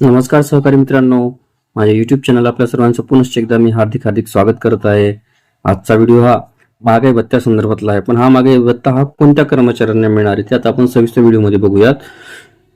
नमस्कार सहकारी मित्रांनो. माझ्या युट्यूब चॅनल आपल्या सर्वांचं पुनश्च एकदा मी हार्दिक हार्दिक स्वागत करत आहे. आजचा व्हिडिओ हा महागाई भत्त्या संदर्भातला आहे. पण हा महागाई भत्ता हा कोणत्या कर्मचाऱ्यांना मिळणार आहे? त्यात आपण सविस्तर व्हिडिओमध्ये बघूयात.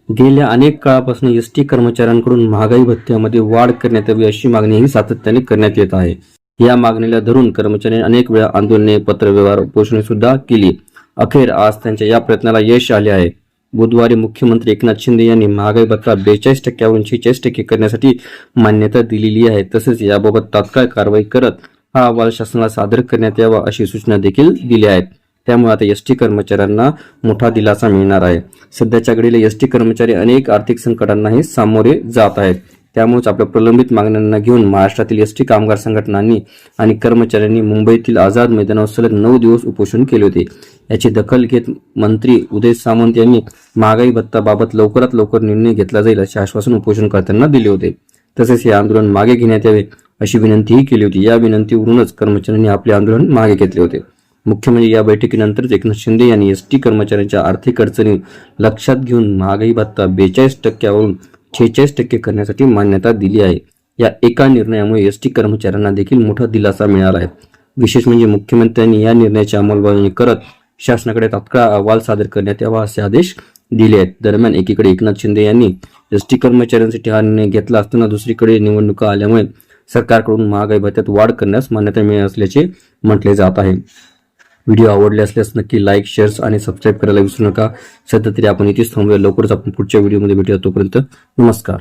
गेल्या अनेक काळापासून एस टी कर्मचाऱ्यांकडून महागाई भत्त्यामध्ये वाढ करण्यात यावी अशी मागणी ही सातत्याने करण्यात येत आहे. या मागणीला धरून कर्मचाऱ्यांनी अनेक वेळा आंदोलने पत्रव्यवहार उपोषणे सुद्धा केली. अखेर आज त्यांच्या या प्रयत्नाला यश आले आहे. बुधवारी मुख्यमंत्री एकनाथ शिंदे यांनी महागाई भत्ता बेचाळीस टक्क्यावरून शेहेचाळीस टक्के करण्यासाठी मान्यता दिलेली आहे. तसेच याबाबत तात्काळ कारवाई करत हा अहवाल शासनाला सादर करण्यात यावा अशी सूचना देखील दिल्या आहेत. त्यामुळे आता एस टी कर्मचाऱ्यांना मोठा दिलासा मिळणार आहे. सध्याच्या घडीला एस टी कर्मचारी अनेक आर्थिक संकटांनाही सामोरे जात आहेत. त्यामुळेच आपल्या प्रलंबित मागण्यांना घेऊन महाराष्ट्रातील एस कामगार संघटनांनी आणि कर्मचाऱ्यांनी मुंबईतील आझाद मैदानावर सलग नऊ दिवस उपोषण केले होते. याची दखल घेत मंत्री उदय सामंत यांनी महागाई भत्ताबाबत लवकरात लवकर निर्णय घेतला जाईल असे आश्वासन उपोषणकर्त्यांना दिले होते. तसेच हे आंदोलन मागे घेण्यात यावे अशी विनंतीही केली होती. या विनंतीवरूनच कर्मचाऱ्यांनी आपले आंदोलन मागे घेतले होते. मुख्य म्हणजे या बैठकीनंतरच एकनाथ शिंदे यांनी एस टी कर्मचाऱ्यांच्या आर्थिक अडचणी लक्षात घेऊन महागाई भत्ता बेचाळीस टक्क्यावरून छेचाळीस टक्के करण्यासाठी मान्यता दिली आहे. या एका निर्णयामुळे एस टी कर्मचाऱ्यांना देखील मोठा दिलासा मिळाला आहे. विशेष म्हणजे मुख्यमंत्र्यांनी या निर्णयाची अंमलबजावणी करत शासनाकडे तात्काळ अहवाल सादर करण्यात यावा असे आदेश दिले आहेत. दरम्यान एकीकडे एकनाथ शिंदे यांनी एस टी कर्मचाऱ्यांसाठी हा निर्णय घेतला असताना दुसरीकडे निवडणुका आल्यामुळे सरकारकडून महागाई भत्त्यात वाढ करण्यास मान्यता मिळत असल्याचे म्हटले जात आहे. व्हिडिओ आवडले असल्यास नक्की लाईक शेअर्स आणि सबस्क्राईब करायला विसरू नका. सध्या तरी आपण इथेच थांबूया. लवकरच आपण पुढच्या व्हिडिओमध्ये भेटूया. तोपर्यंत नमस्कार.